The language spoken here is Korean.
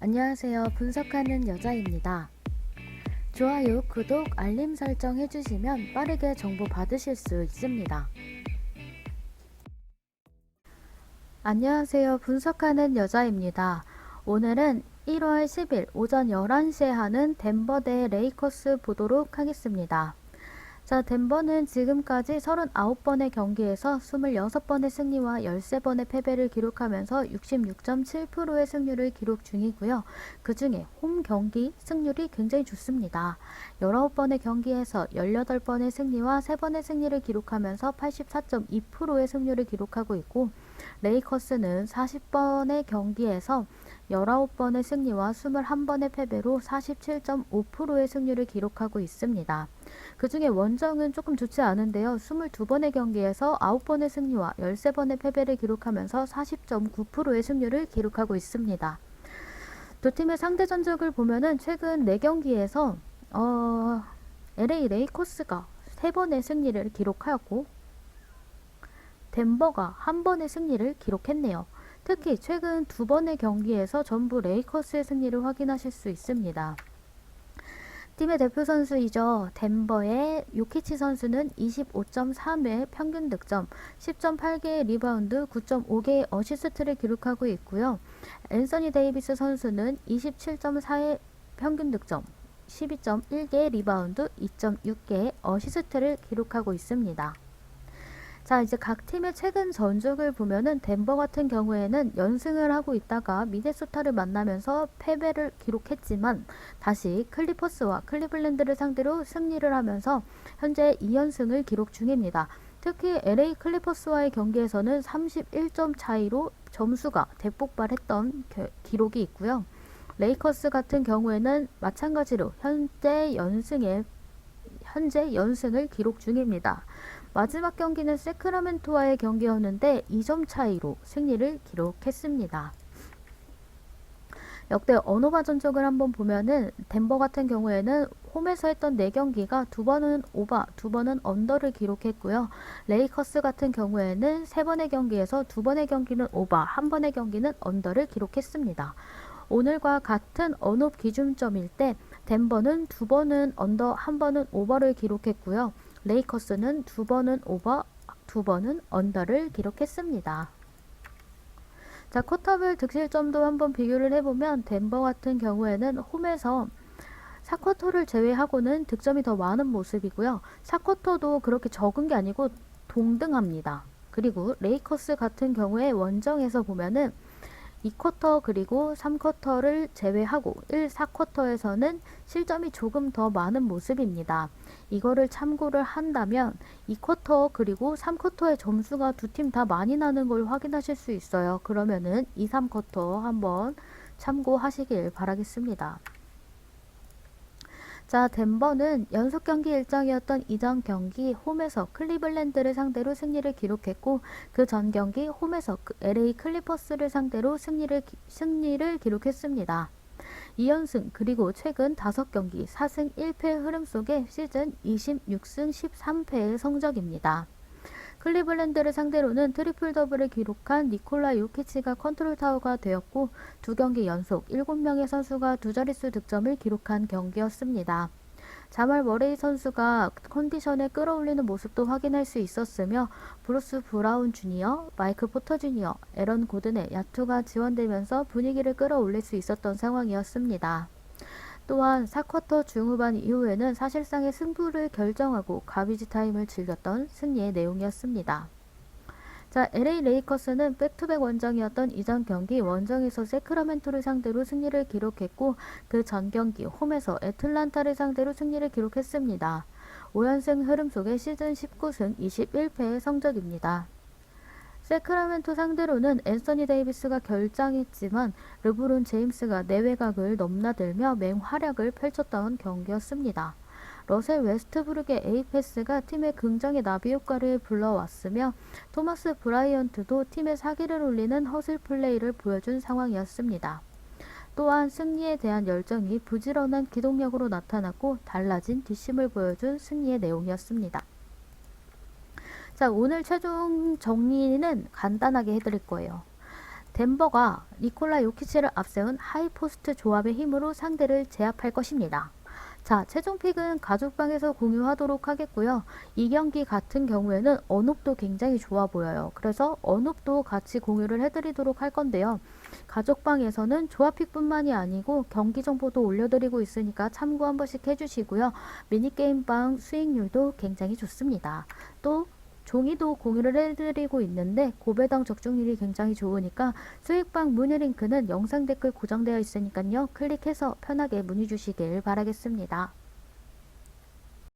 안녕하세요. 분석하는 여자입니다. 좋아요, 구독, 알림 설정 해주시면 빠르게 정보 받으실 수 있습니다. 안녕하세요. 분석하는 여자입니다. 오늘은 1월 10일 오전 11시에 하는 덴버 대 레이커스 보도록 하겠습니다. 자, 덴버는 지금까지 39번의 경기에서 26번의 승리와 13번의 패배를 기록하면서 66.7%의 승률을 기록 중이고요. 그 중에 홈 경기 승률이 굉장히 좋습니다. 19번의 경기에서 18번의 승리와 3번의 승리를 기록하면서 84.2%의 승률을 기록하고 있고, 레이커스는 40번의 경기에서 19번의 승리와 21번의 패배로 47.5%의 승률을 기록하고 있습니다. 그 중에 원정은 조금 좋지 않은데요. 22번의 경기에서 9번의 승리와 13번의 패배를 기록하면서 40.9%의 승률을 기록하고 있습니다. 두 팀의 상대 전적을 보면은 최근 4경기에서 어, LA 레이커스가 3번의 승리를 기록하였고 덴버가 한 번의 승리를 기록했네요. 특히 최근 두 번의 경기에서 전부 레이커스의 승리를 확인하실 수 있습니다. 팀의 대표 선수이죠. 덴버의 요키치 선수는 25.3회 평균 득점, 10.8개의 리바운드, 9.5개의 어시스트를 기록하고 있고요. 앤서니 데이비스 선수는 27.4의 평균 득점, 12.1개의 리바운드, 2.6개의 어시스트를 기록하고 있습니다. 자, 이제 각 팀의 최근 전적을 보면은 덴버 같은 경우에는 연승을 하고 있다가 미네소타를 만나면서 패배를 기록했지만 다시 클리퍼스와 클리블랜드를 상대로 승리를 하면서 현재 2연승을 기록 중입니다. 특히 LA 클리퍼스와의 경기에서는 31점 차이로 점수가 대폭발했던 겨- 기록이 있고요. 레이커스 같은 경우에는 마찬가지로 현재 연승에 현재 연승을 기록 중입니다. 마지막 경기는 세크라멘토와의 경기였는데 2점 차이로 승리를 기록했습니다. 역대 언어바 전적을 한번 보면은 덴버 같은 경우에는 홈에서 했던 4경기가 두 번은 오바, 두 번은 언더를 기록했고요. 레이커스 같은 경우에는 세 번의 경기에서 두 번의 경기는 오바, 한 번의 경기는 언더를 기록했습니다. 오늘과 같은 언업 기준점일 때 덴버는 두 번은 언더, 한 번은 오버를 기록했고요. 레이커스는 두 번은 오버, 두 번은 언더를 기록했습니다. 자, 쿼터별 득실점도 한번 비교를 해보면 덴버 같은 경우에는 홈에서 4쿼터를 제외하고는 득점이 더 많은 모습이고요. 4쿼터도 그렇게 적은 게 아니고 동등합니다. 그리고 레이커스 같은 경우에 원정에서 보면은 2쿼터 그리고 3쿼터를 제외하고 1, 4쿼터에서는 실점이 조금 더 많은 모습입니다. 이거를 참고를 한다면 2쿼터 그리고 3쿼터의 점수가 두 팀 다 많이 나는 걸 확인하실 수 있어요. 그러면은 2, 3쿼터 한번 참고하시길 바라겠습니다. 자, 덴버는 연속 경기 일정이었던 이전 경기 홈에서 클리블랜드를 상대로 승리를 기록했고 그 전 경기 홈에서 그 LA 클리퍼스를 상대로 승리를 기- 승리를 기록했습니다. 2연승 그리고 최근 5경기 4승 1패의 흐름 속에 시즌 26승 13패의 성적입니다. 클리블랜드를 상대로는 트리플 더블을 기록한 니콜라 요키치가 컨트롤 타워가 되었고 두 경기 연속 7명의 선수가 두 자릿수 득점을 기록한 경기였습니다. 자말 머레이 선수가 컨디션을 끌어올리는 모습도 확인할 수 있었으며 브루스 브라운 주니어, 마이크 포터 주니어, 에런 고든의 야투가 지원되면서 분위기를 끌어올릴 수 있었던 상황이었습니다. 또한 4쿼터 중후반 이후에는 사실상의 승부를 결정하고 가비지 타임을 즐겼던 승리의 내용이었습니다. 자, LA 레이커스는 백투백 원정이었던 이전 경기 원정에서 세크라멘토를 상대로 승리를 기록했고 그 전 경기 홈에서 애틀란타를 상대로 승리를 기록했습니다. 5연승 흐름 속에 시즌 19승 21패의 성적입니다. 세크라멘토 상대로는 앤서니 데이비스가 결장했지만 르브론 제임스가 내외곽을 넘나들며 맹활약을 펼쳤던 경기였습니다. 러셀 웨스트브룩의 에이패스가 팀의 긍정의 나비 효과를 불러왔으며 토마스 브라이언트도 팀의 사기를 올리는 허슬 플레이를 보여준 상황이었습니다. 또한 승리에 대한 열정이 부지런한 기동력으로 나타났고 달라진 뒷심을 보여준 승리의 내용이었습니다. 자, 오늘 최종 정리는 간단하게 해드릴 거예요. 덴버가 니콜라 요키치를 앞세운 하이포스트 조합의 힘으로 상대를 제압할 것입니다. 자, 최종 픽은 가족방에서 공유하도록 하겠고요. 이 경기 같은 경우에는 언업도 굉장히 좋아 보여요. 그래서 언업도 같이 공유를 해드리도록 할 건데요. 가족방에서는 조합픽뿐만이 아니고 경기 정보도 올려드리고 있으니까 참고 한 번씩 해주시고요. 미니게임방 수익률도 굉장히 좋습니다. 또 종이도 공유를 해드리고 있는데 고배당 적중률이 굉장히 좋으니까 수익방 문의 링크는 영상 댓글 고정되어 있으니까요. 클릭해서 편하게 문의 주시길 바라겠습니다.